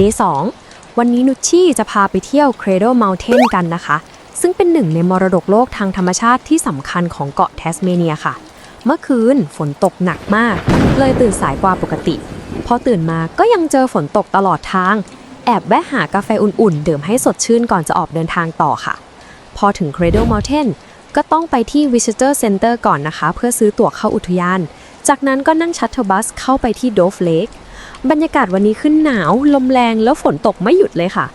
Day 2 วันนี้นุชชี่จะพาไปเที่ยว Cradle Mountain กันนะคะ ซึ่งเป็นหนึ่งในมรดกโลกทางธรรมชาติที่สำคัญของเกาะแทสเมเนียค่ะ เมื่อคืนฝนตกหนักมาก เลยตื่นสายกว่าปกติ พอตื่นมาก็ยังเจอฝนตกตลอดทาง แอบแวะหากาแฟอุ่นๆ ดื่มให้สดชื่นก่อนจะออกเดินทางต่อค่ะ พอถึง Cradle Mountain ก็ต้องไปที่ Visitor Center ก่อนนะคะ เพื่อซื้อตั๋วเข้าอุทยาน จากนั้นก็นั่งชัตเทิลบัสเข้าไปที่ Dove Lake บรรยากาศวันนี้ขึ้นหนาว ลมแรงแล้วฝนตกไม่หยุดเลยค่ะ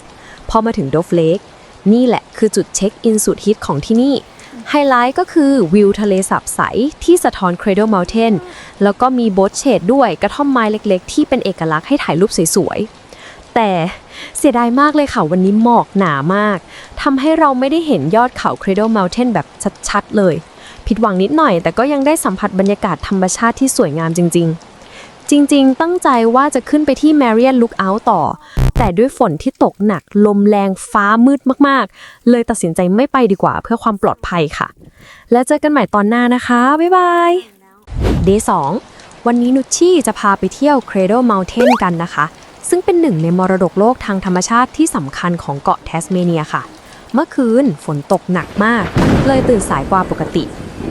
พอมาถึง Dove Lake นี่แหละคือจุดเช็คอินสุดฮิตของที่นี่ ไฮไลท์ก็คือวิวทะเลสาบใสที่สะท้อน Cradle Mountain แล้วก็มีโบ๊ทเชดด้วยกระท่อมไม้เล็กๆ ที่เป็นเอกลักษณ์ให้ถ่ายรูปสวยๆ แต่เสียดายมากเลยค่ะ วันนี้หมอกหนามากทำให้เราไม่ได้เห็นยอดเขา Cradle Mountain แบบชัดๆเลย ผิดหวังนิดหน่อย แต่ก็ยังได้สัมผัสบรรยากาศธรรมชาติที่สวยงามจริง ๆ จริงๆ ตั้งใจว่าจะขึ้นไปที่ Marian Lookout ต่อ แต่ด้วยฝนที่ตกหนักลมแรงฟ้ามืดมากๆ เลยตัดสินใจไม่ไปดีกว่าเพื่อความปลอดภัยค่ะ แล้วเจอกันใหม่ตอนหน้านะคะ บ๊ายบาย Day 2วันนี้นุชชี่จะพาไปเที่ยว Cradle Mountain กันนะคะ ซึ่งเป็นหนึ่งในมรดกโลกทางธรรมชาติที่สำคัญของเกาะแทสเมเนียค่ะ เมื่อคืนฝนตกหนักมาก เลยตื่นสายกว่าปกติ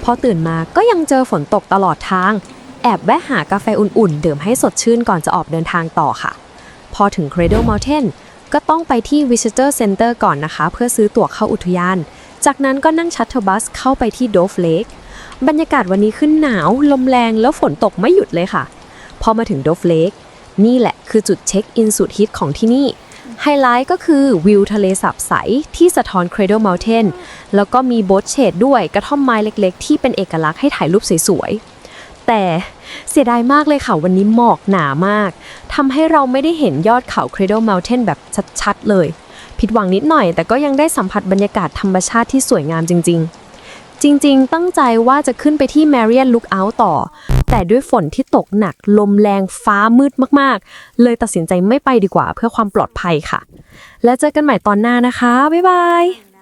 พอตื่นมาก็ยังเจอฝนตกตลอดทาง แอบแวะหากาแฟอุ่นๆ ดื่มให้สดชื่นก่อนจะออกเดินทางต่อค่ะ พอถึง Cradle Mountain ก็ต้องไปที่ Visitor Center ก่อนนะคะ เพื่อซื้อตั๋วเข้าอุทยาน จากนั้นก็นั่งชัตเทิลบัสเข้าไปที่ Dove Lake บรรยากาศวันนี้ขึ้นหนาว ลมแรงแล้วฝนตกไม่หยุดเลยค่ะ พอมาถึง Dove Lake นี่แหละคือจุดเช็คอินสุดฮิตของที่นี่ไฮไลท์ก็คือวิวทะเลสาบใสที่สะท้อน Cradle Mountain แล้วก็มีโบ๊ทเชดด้วยกระท่อมไม้เล็กๆ ที่เป็นเอกลักษณ์ให้ถ่ายรูปสวยๆ แต่เสียดายมากเลยค่ะวันนี้หมอกหนามากทำให้เราไม่ได้เห็นยอดเขา Cradle Mountain แบบชัดๆเลย ผิดหวังนิดหน่อย แต่ก็ยังได้สัมผัสบรรยากาศธรรมชาติที่สวยงามจริง ๆ จริง ๆ ตั้งใจว่าจะขึ้นไปที่ Marian Lookout ต่อ แต่ด้วยฝนที่ตกหนักลมแรงฟ้ามืดมากๆ เลยตัดสินใจไม่ไปดีกว่าเพื่อความปลอดภัยค่ะ แล้วเจอกันใหม่ตอนหน้านะคะ บ๊ายบาย